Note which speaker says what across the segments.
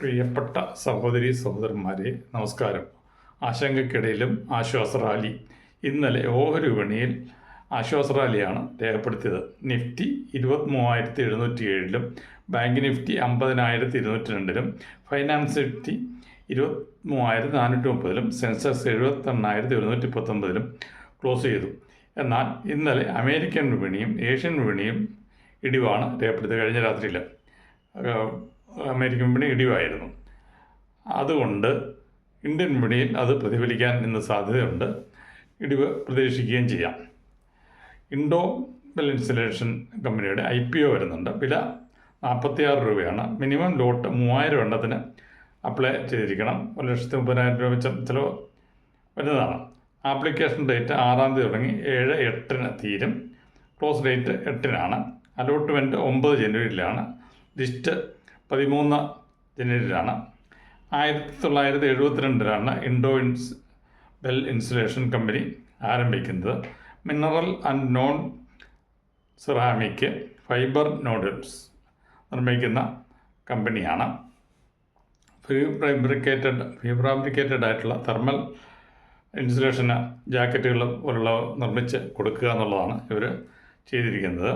Speaker 1: പ്രിയപ്പെട്ട സഹോദരി സഹോദരന്മാരെ നമസ്കാരം. ആശങ്കക്കിടയിലും ആശ്വാസ റാലി. ഇന്നലെ ഓഹരി വിപണിയിൽ ആശ്വാസ റാലിയാണ് രേഖപ്പെടുത്തിയത്. നിഫ്റ്റി ഇരുപത്തി മൂവായിരത്തി എഴുന്നൂറ്റി ഏഴിലും ബാങ്ക് നിഫ്റ്റി അമ്പതിനായിരത്തി ഇരുന്നൂറ്റി രണ്ടിലും ഫൈനാൻസ് നിഫ്റ്റി ഇരുപത്തി മൂവായിരത്തി നാനൂറ്റി മുപ്പതിലും സെൻസെക്സ് എഴുപത്തെണ്ണായിരത്തി ഒരുന്നൂറ്റി പത്തൊമ്പതിലും ക്ലോസ് ചെയ്തു. എന്നാൽ ഇന്നലെ അമേരിക്കൻ വിപണിയും ഏഷ്യൻ വിപണിയും ഇടിവാണ് രേഖപ്പെടുത്തിയത്. കഴിഞ്ഞ രാത്രിയിൽ അമേരിക്കൻ വിപണി ഇടിവായിരുന്നു. അതുകൊണ്ട് ഇന്ത്യൻ വിപണിയിൽ അത് പ്രതിഫലിക്കാൻ ഇന്ന് സാധ്യതയുണ്ട്. ഇടിവ് പ്രതീക്ഷിക്കുകയും ചെയ്യാം. ഇൻഡോ വെൽ ഇൻസ്റ്റലേഷൻ കമ്പനിയുടെ ഐ പി ഒ വരുന്നുണ്ട്. വില നാൽപ്പത്തിയാറ് രൂപയാണ്. മിനിമം ലോട്ട് മൂവായിരം എണ്ണത്തിന് അപ്ലൈ ചെയ്തിരിക്കണം. ഒരു ലക്ഷത്തി മുപ്പതിനായിരം രൂപ വെച്ച ചിലവ് വരുന്നതാണ്. ആപ്ലിക്കേഷൻ ഡേറ്റ് ആറാം തീയതി തുടങ്ങി ഏഴ് എട്ടിന് തീരും. ക്ലോസ് ഡേറ്റ് എട്ടിനാണ്. അലോട്ട്മെന്റ് ഒമ്പത് ജനുവരിയിലാണ്. ലിസ്റ്റ് പതിമൂന്ന് ജനുവരിയിലാണ്. ആയിരത്തി തൊള്ളായിരത്തി എഴുപത്തിരണ്ടിലാണ് ഇൻഡോ ഇൻസ് വെൽ ഇൻസുലേഷൻ കമ്പനി ആരംഭിക്കുന്നത്. Mineral and non ceramic fibre nodules നിർമ്മിക്കുന്ന കമ്പനിയാണ്. ഫാബ്രിക്കേറ്റഡ് ആയിട്ടുള്ള തെർമൽ ഇൻസുലേഷന് ജാക്കറ്റുകൾ പോലുള്ള നിർമ്മിച്ച് കൊടുക്കുക എന്നുള്ളതാണ് ഇവർ ചെയ്തിരിക്കുന്നത്.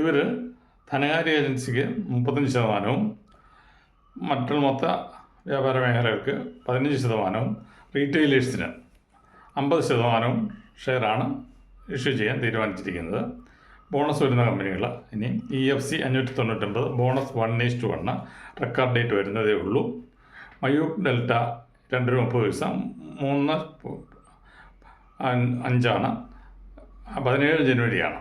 Speaker 1: ഇവർ ധനകാര്യ ഏജൻസിക്ക് മുപ്പത്തഞ്ച് ശതമാനവും മറ്റുള്ള മൊത്ത വ്യാപാര മേഖലകൾക്ക് പതിനഞ്ച് ശതമാനവും റീറ്റെയിലേഴ്സിന് അമ്പത് ശതമാനവും ഷെയറാണ് ഇഷ്യൂ ചെയ്യാൻ തീരുമാനിച്ചിരിക്കുന്നത്. ബോണസ് വരുന്ന കമ്പനികൾ ഇനി ഇ എഫ് സി അഞ്ഞൂറ്റി തൊണ്ണൂറ്റൊമ്പത് bonus one is to one record date വരുന്നതേ ഉള്ളൂ. മയൂബ് ഡെൽറ്റ രണ്ട് മുപ്പത് പൈസ മൂന്ന് അഞ്ചാണ് പതിനേഴ് ജനുവരിയാണ്.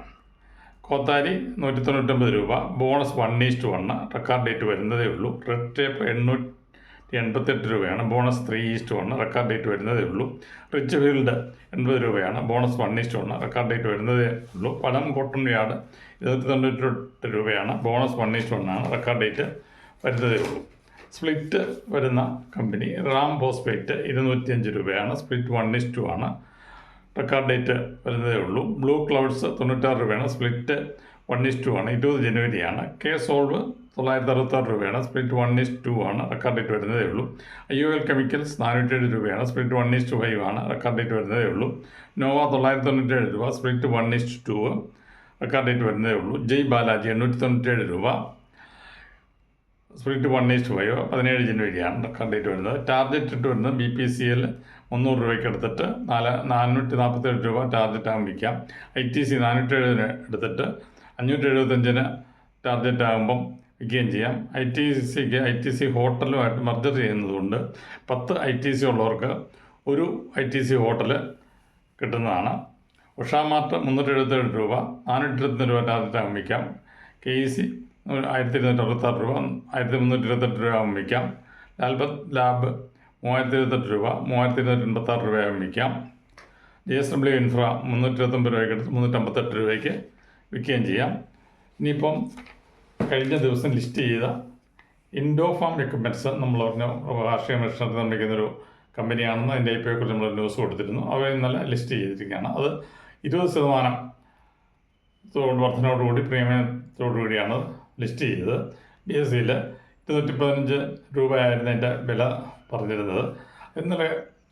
Speaker 1: കോത്താരി നൂറ്റി തൊണ്ണൂറ്റൊമ്പത് രൂപ bonus one is to one record date വരുന്നതേ ഉള്ളൂ. റെഡ് ടേപ്പ് എണ്ണൂറ്റി എൺപത്തെട്ട് രൂപയാണ്. Bonus three is to one record date വരുന്നതേ ഉള്ളൂ. റിച്ച് ഫീൽഡ് എൺപത് രൂപയാണ്. Bonus one is to one record date വരുന്നതേ ഉള്ളൂ. പടം കോട്ടൺ യാർഡ് ഇരുന്നൂറ്റി തൊണ്ണൂറ്റെട്ട് രൂപയാണ് ബോണസ് വൺ ഈസ്റ്റ് വണ്ണാണ് റെക്കാർഡ് ഡേറ്റ് വരുന്നതേ ഉള്ളൂ. സ്പ്ലിറ്റ് വരുന്ന കമ്പനി റാം ബോസ്പേറ്റ് ഇരുന്നൂറ്റിയഞ്ച് രൂപയാണ്. Split one is to two ആണ് റെക്കോർഡ് ഡേറ്റ് വരുന്നതേ ഉള്ളൂ. ബ്ലൂ ക്ലൗഡ്സ് തൊണ്ണൂറ്റാറ് രൂപയാണ്. സ്പ്ലിറ്റ് വൺ ഇസ് ടു ആണ്. ഇരുപത് ജനുവരിയാണ്. കെ സോൾവ് തൊള്ളായിരത്തി അറുപത്താറ് രൂപയാണ്. സ്പ്ലിറ്റ് വൺ ഇസ് ടു ആണ്. റെക്കോർഡ് ഡേറ്റ് വരുന്നതേ ഉള്ളൂ. ഐ ഒ എൽ കെമിക്കൽസ് നാനൂറ്റേഴ് രൂപയാണ്. Split one is to five ആണ്. റെക്കോർഡ് ഡേറ്റ് വരുന്നതേ ഉള്ളൂ. നോവ തൊള്ളായിരത്തി തൊണ്ണൂറ്റേഴ് രൂപ. Split one is to record date വരുന്നതേ ഉള്ളൂ. ജയ് ബാലാജി എണ്ണൂറ്റി തൊണ്ണൂറ്റേഴ് രൂപ. സ്പ്ലിറ്റ് വൺ ഈസ്റ്റ് ഫൈവ് പതിനേഴ് ജനുവരിയാണ് കണ്ടിട്ട് വരുന്നത്. ടാർജറ്റ് ഇട്ട് വരുന്നത് ബി പി സി എൽ മുന്നൂറ് രൂപയ്ക്ക് എടുത്തിട്ട് നാല് നാനൂറ്റി നാൽപ്പത്തേഴ് രൂപ ടാർജറ്റ് ആകുമ്പോൾ വിൽക്കാം ഐ ടി സി നാനൂറ്റി എഴുപതിന് എടുത്തിട്ട് അഞ്ഞൂറ്റി എഴുപത്തഞ്ചിന് ടാർജറ്റ് ആകുമ്പം വിൽക്കുകയും ചെയ്യാം. ഐ ടി സിക്ക് ഐ ടി സി ഹോട്ടലുമായിട്ട് മർജർ ചെയ്യുന്നതുകൊണ്ട് പത്ത് ഐ ടി സി ഉള്ളവർക്ക് ഒരു ഐ ടി സി ഹോട്ടൽ കിട്ടുന്നതാണ്. ഉഷാമാർട്ട് മുന്നൂറ്റി എഴുപത്തേഴ് രൂപ നാനൂറ്റി ഇരുപത്തൊന്ന് രൂപ ടാർജറ്റ് ആകും വിൽക്കാം കെ ഇ സി ആയിരത്തി ഇരുന്നൂറ്റി അറുപത്താറ് രൂപ ആയിരത്തി മുന്നൂറ്റി ഇരുപത്തെട്ട് രൂപ ആകുമ്പോൾ വിൽക്കാം. ലാൽബത്ത് ലാബ് മൂവായിരത്തി ഇരുപത്തെട്ട് രൂപ മൂവായിരത്തി ഇരുന്നൂറ്റി എൺപത്താറ് രൂപയാകുമ്പോൾ വിൽക്കാം. ജി എസ് ഡബ്ല്യു ഇൻഫ്ര മുന്നൂറ്റി ഇരുപത്തൊമ്പത് രൂപയ്ക്ക് എടുത്ത് മുന്നൂറ്റമ്പത്തെട്ട് രൂപയ്ക്ക് വിൽക്കുകയും ചെയ്യാം. ഇനിയിപ്പം കഴിഞ്ഞ ദിവസം ലിസ്റ്റ് ചെയ്ത ഇൻഡോ ഫാം എക്യുപ്മെന്റ്സ് നമ്മൾ പറഞ്ഞ കാർഷിക മിഷനത്തിൽ നിർമ്മിക്കുന്നൊരു കമ്പനിയാണെന്ന് അതിന്റെ ഐ പി കുറിച്ച് നമ്മൾ ന്യൂസ് കൊടുത്തിരുന്നു. അവർ ഇന്നലെ ലിസ്റ്റ് ചെയ്തിരിക്കുകയാണ്. അത് ഇരുപത് ശതമാനം വർധനയോടുകൂടി പ്രീമിയത്തോടുകൂടിയാണ് ലിസ്റ്റ് ചെയ്തത്. ബി എസ് സിയിൽ ഇരുന്നൂറ്റി പതിനഞ്ച് രൂപയായിരുന്നു അതിന്റെ വില പറഞ്ഞിരുന്നത്. ഇന്നലെ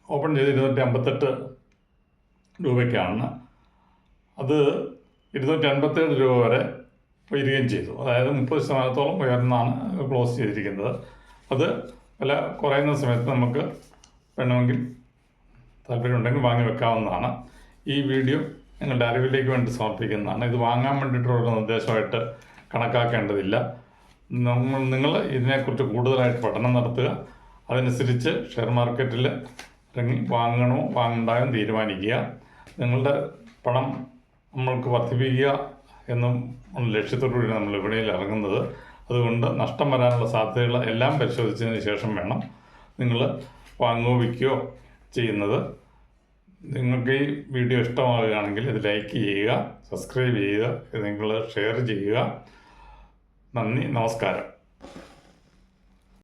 Speaker 1: ഓപ്പൺ ചെയ്ത് ഇരുന്നൂറ്റി അമ്പത്തെട്ട് രൂപയ്ക്കാണ്. അത് ഇരുന്നൂറ്റി അൻപത്തേഴ് രൂപ വരെ ഉയരുകയും ചെയ്തു. അതായത് മുപ്പത് ശതമാനത്തോളം ഉയർന്നാണ് ക്ലോസ് ചെയ്തിരിക്കുന്നത്. അത് വില കുറയുന്ന സമയത്ത് നമുക്ക് വേണമെങ്കിൽ താല്പര്യമുണ്ടെങ്കിൽ വാങ്ങി വെക്കാവുന്നതാണ്. ഈ വീഡിയോ നിങ്ങളുടെ അറിവിലേക്ക് വേണ്ടി സമർപ്പിക്കുന്നതാണ്. ഇത് വാങ്ങാൻ വേണ്ടിയിട്ടുള്ള നിർദ്ദേശമായിട്ട് കണക്കാക്കേണ്ടതില്ല. നമ്മൾ നിങ്ങൾ ഇതിനെക്കുറിച്ച് കൂടുതലായിട്ട് പഠനം നടത്തുക. അതനുസരിച്ച് ഷെയർ മാർക്കറ്റിൽ ഇറങ്ങി വാങ്ങണോ വാങ്ങണ്ടായോ തീരുമാനിക്കുക. നിങ്ങളുടെ പണം നമ്മൾക്ക് വർദ്ധിപ്പിക്കുക എന്നും ഉള്ള ലക്ഷ്യത്തോടുകൂടി നമ്മൾ വിപണിയിൽ ഇറങ്ങുന്നത്. അതുകൊണ്ട് നഷ്ടം വരാനുള്ള സാധ്യതകൾ എല്ലാം പരിശോധിച്ചതിന് ശേഷം വേണം നിങ്ങൾ വാങ്ങുകയോ വിൽക്കുകയോ ചെയ്യുന്നത്. നിങ്ങൾക്ക് ഈ വീഡിയോ ഇഷ്ടമാവുകയാണെങ്കിൽ ഇത് ലൈക്ക് ചെയ്യുക സബ്സ്ക്രൈബ് ചെയ്യുക നിങ്ങൾ ഷെയർ ചെയ്യുക. നന്ദി നമസ്കാരം.